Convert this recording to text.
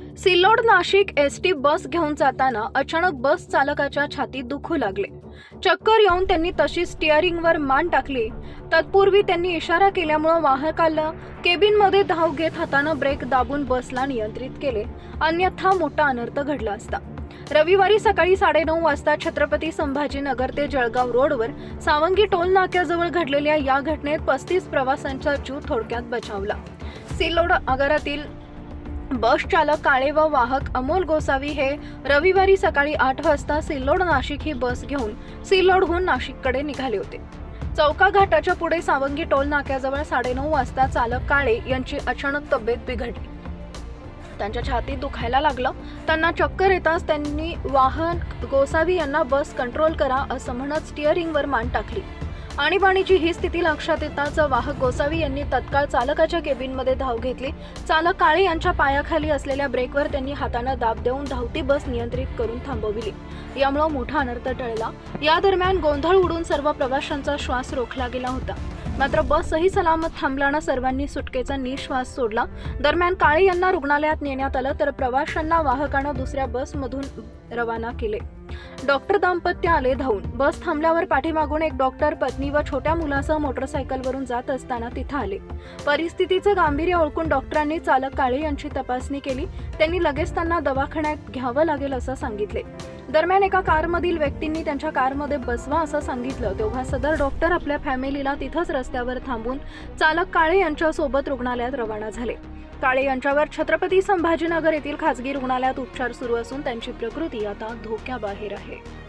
Sillod Nashik S T bus घेऊन जाताना अचानक बस चालकाच्या छातीत दुखू लागले. चक्कर येऊन त्यांनी तशी स्टिअरिंगवर मान टाकली. तत्पूर्वी त्यांनी इशारा केल्यामुळं वाहकाला केबिनमध्ये धाव घेत हातानं ब्रेक दाबून बसला नियंत्रित केले. अन्यथा मोठा अनर्थ घडला असता. रविवारी सकाळी साडेनऊ वाजता छत्रपती संभाजीनगर ते जळगाव रोडवर सावंगी टोल नाक्याजवळ घडलेल्या या घटनेत पस्तीस प्रवाशांचा जीव थोडक्यात बचावला. सिल्लोड आगारातील बस चालक काळे व वाहक अमोल गोसावी हे रविवारी सकाळी आठ वाजता सिल्लोड नाशिक ही बस घेऊन सिल्लोडहून नाशिककडे निघाले होते. चौका घाटाच्या पुढे सावंगी टोल नाक्याजवळ साडेनऊ वाजता चालक काळे यांची अचानक तब्येत बिघडली. त्यांच्या छातीत दुखायला लागलं. त्यांना चक्कर येताच त्यांनी वाहन गोसावी यांना बस कंट्रोल करा असं म्हणत स्टिअरिंगवर मान टाकली. आणीबाणीची ही स्थिती लक्षात येताच वाहक गोसावी यांनी तत्काळ चालकाच्या केबिनमध्ये धाव घेतली. चालक काळे यांच्या पायाखाली असलेल्या ब्रेकवर त्यांनी हातानं दाब देऊन धावती बस नियंत्रित करून थांबविली. यामुळे मोठा अनर्थ टळला. या दरम्यान गोंधळ उडून सर्व प्रवाशांचा श्वास रोखला गेला होता. मात्र बसही सलामत थांबल्यानं सर्वांनी सुटकेचा निश्वास सोडला. दरम्यान काळे यांना रुग्णालयात नेण्यात आलं तर प्रवाशांना वाहकानं दुसऱ्या बसमधून रवाना केले. डॉक्टर दाम्पत्य आले धावून. बस थांबल्यावर पाठीमागून एक डॉक्टर पत्नी व छोट्या मुलासह मोटरसायकलवरून जात असताना तिथं आले. परिस्थितीचं गांभीर्य ओळखून डॉक्टरांनी चालक काळे यांची तपासणी केली. त्यांनी लगेच त्यांना दवाखान्यात घ्यावं लागेल असं सांगितले. दरम्यान एका कारमधील व्यक्तींनी त्यांच्या कारमध्ये बसवा असं सांगितलं. तेव्हा सदर डॉक्टर आपल्या फॅमिलीला तिथंच रस्त्यावर थांबून चालक काळे यांच्यासोबत रुग्णालयात रवाना झाले. काळे यांच्यावर छत्रपती संभाजीनगर येथील खासगी रुग्णालयात उपचार सुरू असून त्यांची प्रकृती आता धोक्याबाहेर आहे.